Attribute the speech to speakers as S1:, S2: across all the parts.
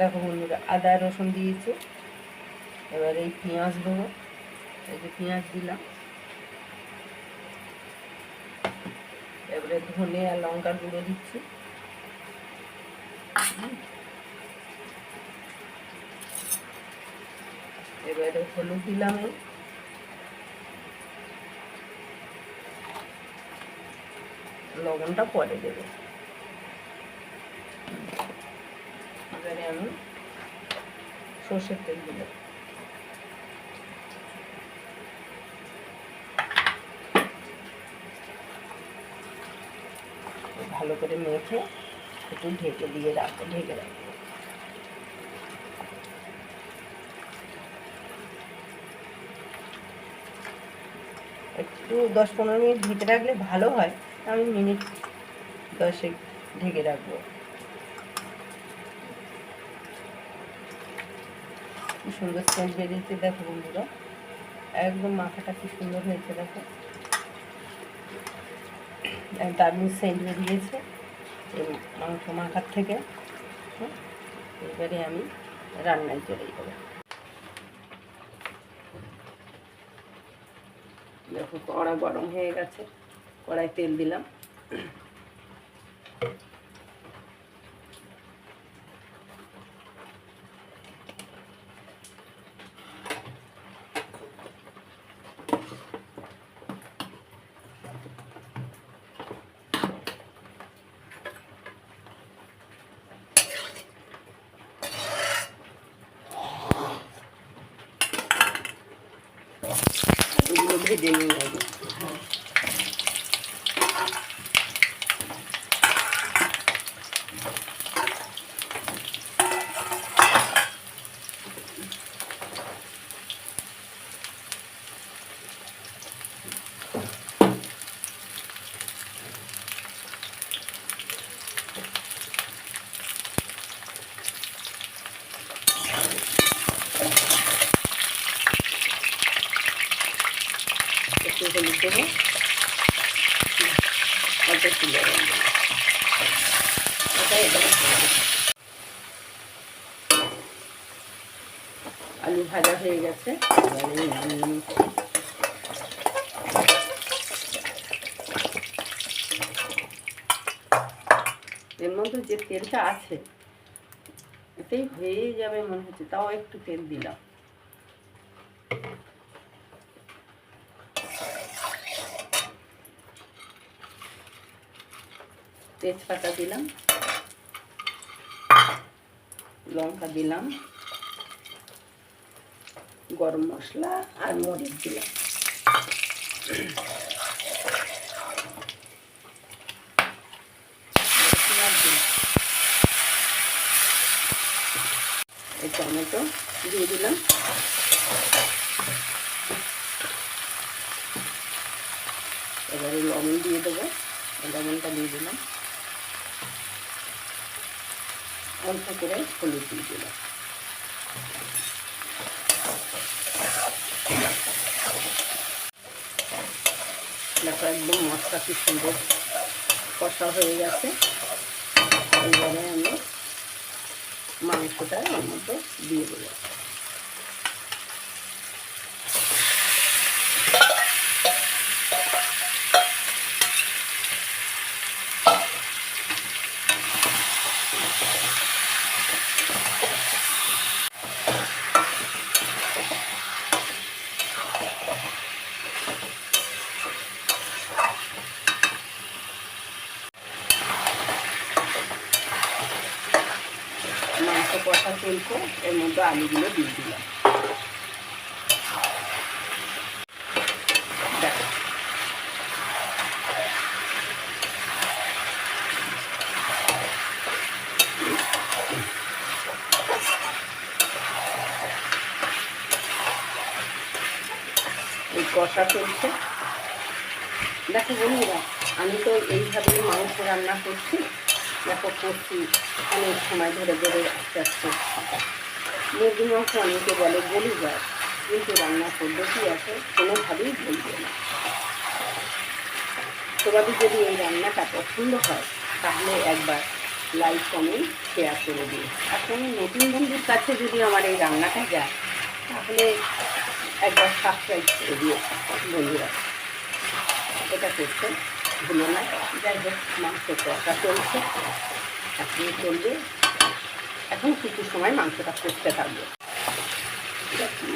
S1: দেখো বন্ধুরা, আদা, রসুন দিয়েছি। এবার এই পেঁয়াজ দেবো। এই যে পেঁয়াজ দিলাম। এবারে ধনে আর লঙ্কার গুঁড়ো দিচ্ছি। এবারে হলুদ দিলাম লবণটা পরে দেবে। এবারে আমি সর্ষের তেল দিলাম ভালো করে মেখে একটু ঢেকে দিয়ে রাখব, ঢেকে রাখব। একটু দশ পনেরো মিনিট ঢেকে রাখলে ভালো হয়, আমি মিনিট দশেক ঢেকে রাখব। কি সুন্দর সেন্ট বেরিয়েছে, দেখো বন্ধুরা। একদম মাথাটা কি সুন্দর হয়েছে, দেখো। দারুণ সেন্ট বেরিয়েছে, এই মাংস মাখার থেকে। এবারে আমি রান্নায় চলে যাব। দেখো কড়া গরম হয়ে গেছে, কড়াই তেল দিলাম। ভেজে নিয়ে যাব একটু হলুদ দেবো অল্প একটু। আলু ভাজা হয়ে গেছে। এর মধ্যে যে তেলটা আছে, এতেই হয়ে যাবে মনে হচ্ছে, তাও একটু তেল দিলাম। তেজপাতা দিলাম। লঙ্কা দিলাম। গরম মশলা আর মরিচ দিলাম। এই টমেটো দিয়ে দিলাম। এবারে লবণ দিয়ে দেবো। লবণটা দিয়ে দিলাম। অল্প করে হলুদ দিয়ে দিলাম। দেখো একদম মশলা কি সুন্দর কষা হয়ে গেছে। এইবারে আমি মাংসটা ওর মতো দিয়ে দেবো মাংস কষা এর মধ্যে আলুগুলো দিয়ে দিলাম। এই কষা চলছে। দেখো বন্ধুরা, আমি তো এইভাবেই মাংস রান্না করছি। দেখো করছি, অনেক সময় ধরে ধরে আস্তে আস্তে মুরগি মাংস অনেকে বলে গলি যায়, কিন্তু রান্নার পদ্ধতি আছে? কোনোভাবেই বলবে না। তোমাদের যদি এই রান্নাটা পছন্দ হয়, তাহলে একবার লাইক কমেন্ট শেয়ার করে দিও। আর কোনো নতুন বন্ধুর কাছে যদি আমার এই রান্নাটা যায়, তাহলে একবার সাবস্ক্রাইব করে দিও বন্ধুরা। এটা করতে ভুলো না যাই হোক, মাংস কষা চলছে। এখন চলবে। এখন কিছু সময় মাংসটা করতে থাকবে।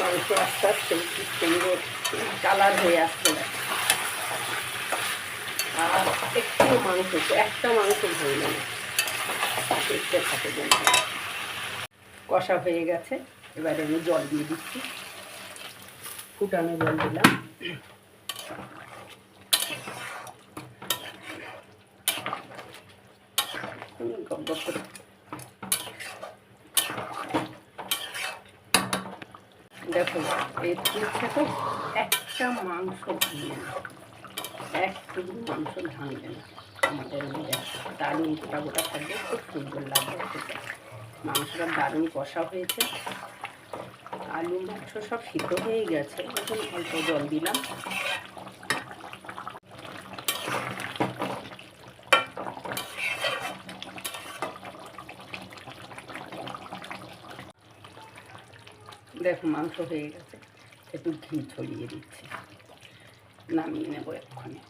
S1: মাংস আস্তে আস্তে সুন্দর কালার হয়ে আসছে। আর একটু মাংস, একটা মাংস ধরবে না দেখতে থাকে জন্য কষা হয়ে গেছে। এবারে আমি জল দিয়ে দিচ্ছি। ফুটানো জল দিলাম। এই তো একটা মাংস ভাঙবে এক টুকরো মাংস ভাঙবে না। আমাদের দারুণ গোটা গোটা থাকবে, খুব সুন্দর লাগবে মাংসটা দারুণ কষা হয়েছে। আলু মাংস সব সিদ্ধ হয়ে গেছে। এখন অল্প জল দিলাম। দেখো মাংস হয়ে গেছে। একটু ঘি ছড়িয়ে দিচ্ছি। নামিয়ে নেব এক্ষণে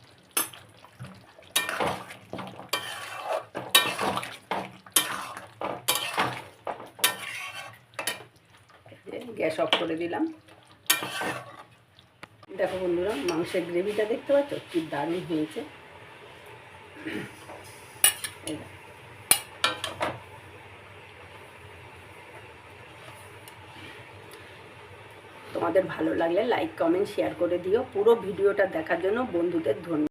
S1: গ্যাস অফ করে দিলাম। দেখো বন্ধুরা, মাংসের গ্রেভিটা দেখতে পাচ্ছ? কি দারুণ হয়েছে। এই তোমাদের ভালো লাগলে লাইক কমেন্ট শেয়ার করে দিও। পুরো ভিডিওটা দেখার জন্য বন্ধুদের ধন্যবাদ।